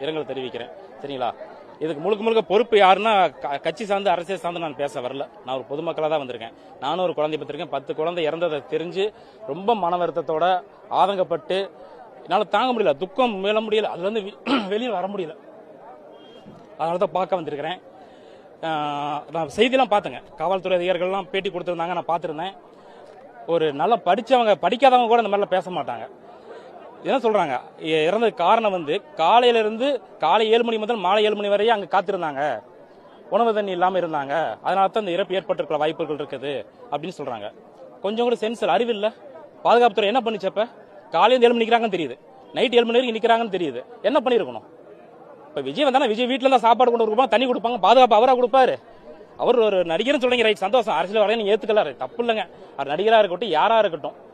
இரங்கல் தெரிவிக்கிறேன். சரிங்களா? இதுக்கு முழுக்க முழுக்க பொறுப்பு யாருன்னா க- கட்சி சார்ந்து அரசியல் சார்ந்து நான் பேச வரல. நான் ஒரு பொதுமக்களாக தான் வந்திருக்கேன். நானும் ஒரு குழந்தை பத்திருக்கேன் பத்து குழந்தை இறந்ததை தெரிஞ்சு ரொம்ப மன வருத்தத்தோட ஆதங்கப்பட்டு என்னால் தாங்க முடியல. துக்கம் மீள முடியல. அதுல இருந்து வெளியில் வர முடியல. அதனால தான் பார்க்க வந்திருக்கிறேன். நான் செய்தியெல்லாம் பார்த்தேங்க காவல்துறை அதிகாரிகள்லாம் பேட்டி கொடுத்துருந்தாங்க. நான் பார்த்துருந்தேன் ஒரு நல்லா படித்தவங்க படிக்காதவங்க கூட இந்த மாதிரிலாம் பேச மாட்டாங்க. என்ன சொல்றாங்க? இ- இறந்ததுக்கு காரணம் வந்து காலையில இருந்து காலை ஏழு மணி முதல் மாலை ஏழு மணி வரையே அங்க காத்திருந்தாங்க. உணவு தண்ணி இல்லாம இருந்தாங்க. அதனால தான் இந்த இறப்பு ஏற்பட்டிருக்கிற வாய்ப்புகள் இருக்குது அப்படின்னு சொல்றாங்க. கொஞ்சம் கூட சென்சில் அறிவு இல்லை. பாதுகாப்புத்துறை என்ன பண்ணிச்சப்ப காலையில் ஏழு மணி தெரியுது. நைட் ஏழு மணி வரைக்கும் நிற்கிறாங்கன்னு தெரியுது. என்ன பண்ணியிருக்கணும் இப்போ விஜய் வந்தானே? விஜய் வீட்டில் தான் சாப்பாடு கொண்டு கொடுப்பாங்க தண்ணி கொடுப்பாங்க பாதுகாப்பு அவராக கொடுப்பாரு. அவர் ஒரு நடிகர்னு சொல்றீங்க ரைட். சந்தோஷம். அரசியல் வரையும் நீங்க ஏத்துக்கல தப்பு இல்லைங்க. அவர் நடிகராக இருக்கட்டும் யாராக இருக்கட்டும்.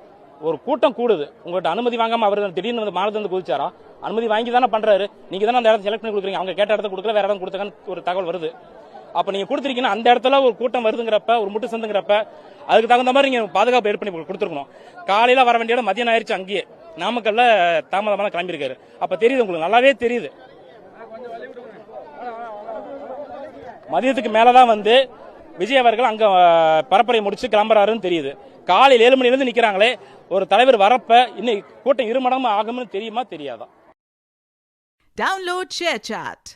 ஒரு கூட்டம் கூடுது. உங்கள்கிட்ட அனுமதி வாங்காம அவர் திடீர்னு வந்து மாநிலத்தில் வந்து குதிச்சாரா? அனுமதி வாங்கி தானே பண்றாரு. நீங்க தானே அந்த இடத்த செலக்ட் பண்ணி கொடுக்குறீங்க. அவங்க கேட்ட இடத்த கொடுக்கல வேற இடம் கொடுத்தாங்கன்னு ஒரு தகவல் வருது. அப்ப நீங்க கொடுத்துருக்கீங்கன்னா அந்த இடத்துல ஒரு கூட்டம் வருதுங்கிறப்ப ஒரு முட்டு சந்துங்கிறப்ப அதுக்கு தகுந்த மாதிரி நீங்க பாதுகாப்பு ஏற்பு பண்ணி கொடுத்துருக்கணும். காலையில வர வேண்டிய இடம் மதியம் ஆயிருச்சு அங்கேயே. நாமக்கல்ல தாமதமான கிளம்பியிருக்காரு அப்ப தெரியுது உங்களுக்கு நல்லாவே தெரியுது. மதியத்துக்கு மேலதான் வந்து விஜய் அவர்கள் அங்க பரப்புரை முடிச்சு கிளம்புறாருன்னு தெரியுது. காலையில் ஏழு மணிலேருந்து நிற்கிறாங்களே நிக்கிறாங்களே ஒரு தலைவர் வரப்ப இன்னைக்கு கூட்டம் இரு மடங்கு ஆகும்னு தெரியுமா தெரியாதா? Share chat